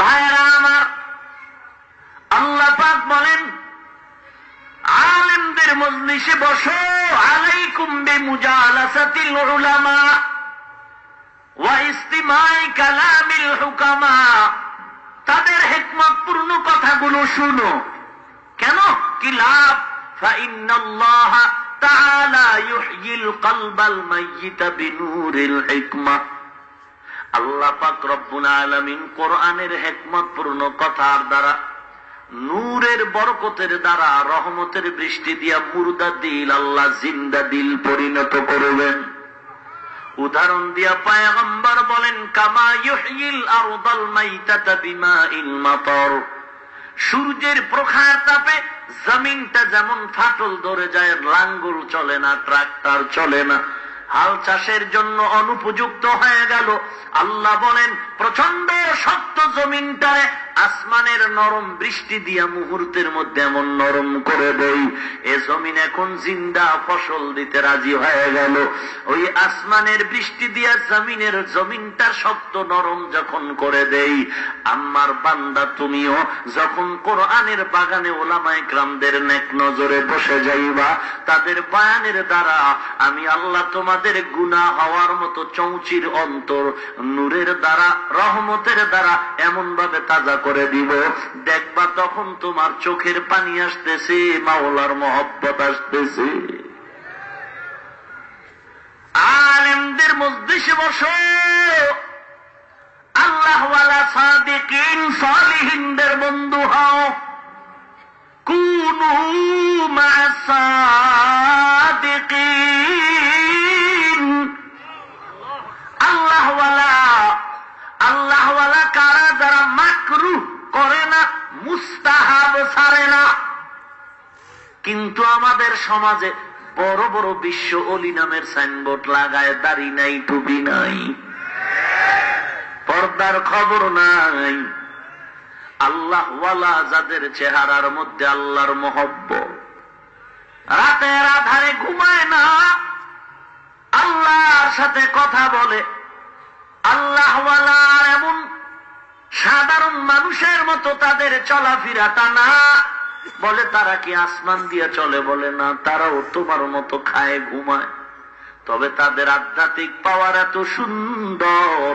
ভাইরা আমার, আল্লাহ পাক বলেন, আলেমদের মজলিসে বসো আলাই কুম্বে মুজা আলাসাতিল উলামা কালামিল হুকামা। তাদের হেকমতপূর্ণ কথাগুলো শুনো। কেন? কি লাভ? ফাইন্নাল্লাহ তাআলা ইউহয়িল কলবাল মাইয়িতা বিনুরিল হিকমা। আল্লাহ পাক রব্বুল আলামিন কোরআনের হেকমতপূর্ণ কথার দ্বারা, নূরের বরকতের দ্বারা, রহমতের বৃষ্টি দিয়া মুর্দা দিল আল্লাহ জিন্দা দিল পরিণত করবেন। উদাহরণ দিয়া পায়গম্বর বলেন, কামা ইউহিল আরদাল মাইতাতা বিমাইল মাতর। সূর্যের প্রখার তাপে জমিনটা যেমন ফাটল ধরে যায়, লাঙ্গল চলে না, ট্রাক্টর চলে না। হাল চাষের জন্য অনুপযুক্ত হয়ে গেল। আল্লাহ বলেন প্রচণ্ড শক্ত জমিনটারে আসমানের নরম বৃষ্টি দিয়া মুহূর্তের মধ্যে এমন নরম করে দেই। এ জমিন এখন জিন্দা, ফসল দিতে রাজি হয়ে গেল। ওই আসমানের বৃষ্টি দিয়া জমিনের জমিনটা শক্ত নরম যখন করে দেই, আমার বান্দা তুমিও যখন কোরআনের বাগানে ওলামায় গ্রামদের নেক নজরে বসে যাইবা, তাদের বায়ানের দ্বারা আমি আল্লাহ তোমাদের গুণা হওয়ার মতো চৌচির অন্তর, নূরের দ্বারা রহমতের দ্বারা এমন ভাবে তাজা করে দিব। দেখবা তখন তোমার চোখের পানি আসতেছে, মাওলার মহব্বত আসতেছে। আলেমদের মজলিসে বসো। আল্লাহওয়ালা সাদিকিন, সালিহিনদের বন্ধু হও। কুনু মা কিন্তু আমাদের সমাজে বড় বড় বিশ্ব অলি নামের সাইনবোর্ড লাগায়, দাড়ি নাই, টুপি নাই। পর্দার খবর নাই। আল্লাহওয়ালা যাদের চেহারার মধ্যে আল্লাহর মহব্ব রাতের আধারে ঘুমায় না। আল্লাহর সাথে কথা বলে। আল্লাহওয়ালার এমন সাধারণ মানুষের মতো তাদের চলাফেরাটা না। বলে, তারা কি আসমান দিয়ে চলে? বলে, না, তারাও তোমার মতো খায়, ঘুমায়। তবে তাদের আধ্যাত্মিক পাওয়ার এত সুন্দর।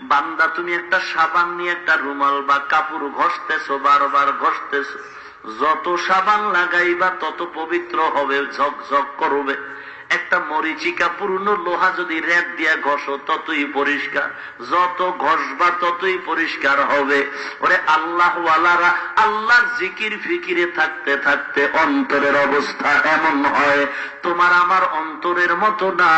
বান্দা, তুমি একটা সাবান নিয়ে একটা রুমাল বা কাপড় ঘষতেছো, বারবার ঘষতেছো। যত সাবান লাগাইবা, তত পবিত্র হবে, ঝকঝক করবে। একটা মরিচিকা পূর্ণ লোহা যদি রেত দিয়া ঘষো, ততই পরিষ্কার। যত ঘষবা, ততই পরিষ্কার হবে। ওরে আল্লাহ আল্লাহওয়ালারা আল্লাহর জিকির ফিকিরে থাকতে থাকতে অন্তরের অবস্থা এমন হয়। তোমার আমার অন্তরের মতো না।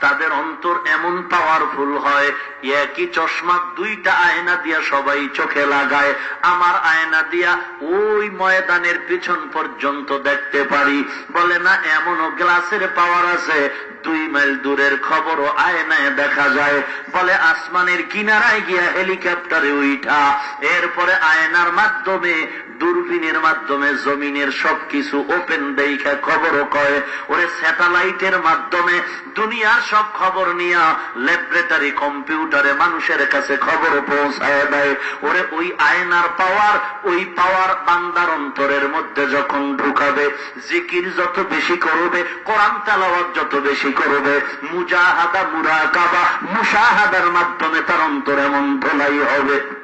তাদের অন্তর এমন পাওয়ারফুল হয়। একই চশমা, দুইটা আয়না দিয়া সবাই চোখে লাগায়। আমার আয়না দিয়া ওই ময়দানের পিছন পর্যন্ত দেখতে পারি। বলে না, এমনও গ্লাসের পাওয়ার আছে। দুই মাইল দূরের খবরও আয়নায় দেখা যায়। বলে আসমানের কিনারায় গিয়া হেলিকপ্টারে উঠা এরপরে আয়নার মাধ্যমে দূরবীনের মাধ্যমে জমিনের সবকিছু ওপেন দেখা খবরও কয়, ওরে স্যাটেলাইটের মাধ্যমে দুনিয়ার সব খবর নিয়া ল্যাবরেটরি কম্পিউটারে মানুষের কাছে খবর পৌঁছায় দেয়। ওরে ওই আয়নার পাওয়ার, ওই পাওয়ার বান্দার অন্তরের মধ্যে যখন ঢুকাবে, জিকির যত বেশি করবে, কোরআন তালাওয়াত যত বেশি করবে, মুজাহাদা, মুরাকাবা, মুশাহাদার মাধ্যমে তার অন্তর এমন ধোলাই হবে।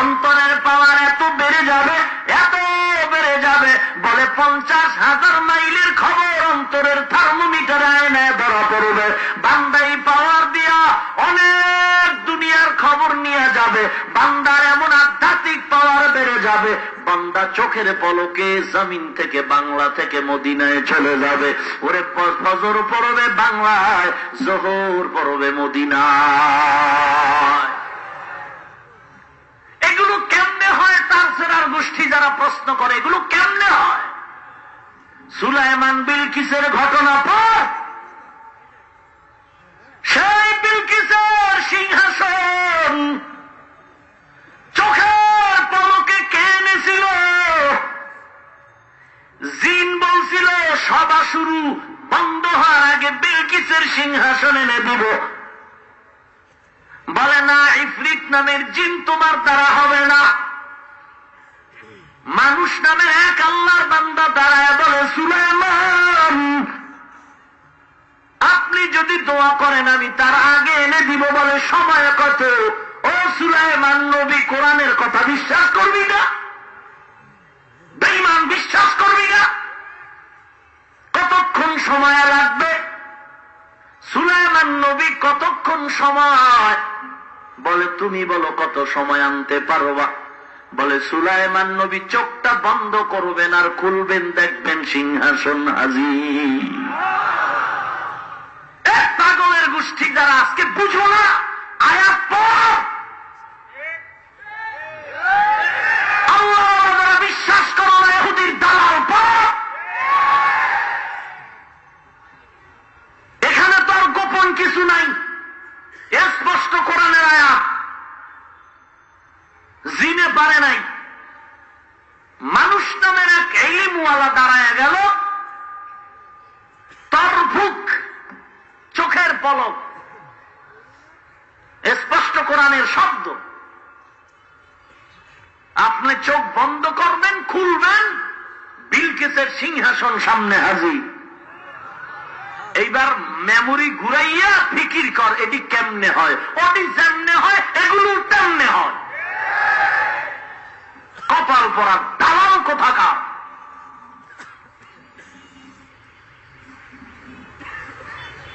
অন্তরের পাওয়ার এত বেড়ে যাবে, এত বেড়ে যাবে। বলে পঞ্চাশ হাজার মাইলের খবর অন্তরের থার্মোমিটার আয়নায় ধরা পড়বে। বান্দাই পাওয়ার দিয়া অনেক দুনিয়ার খবর নিয়ে যাবে। বান্দার এমন আধ্যাত্মিক পাওয়ার বেড়ে যাবে। বান্দা চোখের পলকে জমিন থেকে বাংলা থেকে মদিনায় চলে যাবে। ওরে ফজর পড়বে বাংলায়, জোহর পড়বে মদিনায় এগুলো কেমনে সেরার গোষ্ঠী যারা প্রশ্ন করে, এগুলো কেমনে হয়? সুলাইমান বিলকিসের ঘটনা পর সেই বিলকিসের সিংহাসন চোখের পলকে কে এনেছিল? জিন বলছিল, সভা শুরু, বন্ধ হওয়ার আগে বিলকিসের সিংহাসন এনে দিব। বলে, না, ইফরিত নামের জিন তোমার দ্বারা হবে না। মানুষ নামের এক আল্লাহর বান্দা দাঁড়ায় বলে, সুলাইমান, আপনি যদি দোয়া করেন, আমি তার আগে এনে দিব বলে সময় কত। ও সুলাইমান, নবী কোরআনের কথা বিশ্বাস করবি না? বেইমান বিশ্বাস করবি না? কতক্ষণ সময় লাগবে? সুলাইমান, নবী কতক্ষণ সময়? বলে, তুমি বলো কত সময় আনতে পারবা? বলে, সুলাইমান নবী চোখটা বন্ধ করবেন আর খুলবেন, দেখবেন সিংহাসন হাজি পাগলের গোষ্ঠী যারা আজকে বুঝো না পড় আল্লাহ যারা বিশ্বাস করো না এহুদির দালাল পড় এখানে তো আর গোপন কিছু নাই স্পষ্ট কোরআনের আয়াত জিনে পারে নাই মানুষ নামের এক এলিমওয়ালা দাঁড়ায় গেল। তরফুক চোখের পলক। স্পষ্ট কোরআনের শব্দ। আপনি চোখ বন্ধ করবেন, খুলবেন, বিলকেসের সিংহাসন সামনে হাজির। এইবার মেমোরি ঘুরাইয়া ফিকির কর, এটি কেমনে হয়? ওটি যেমনে হয় এগুলো তেমনে হয়। কপাল পরা কোথাকার?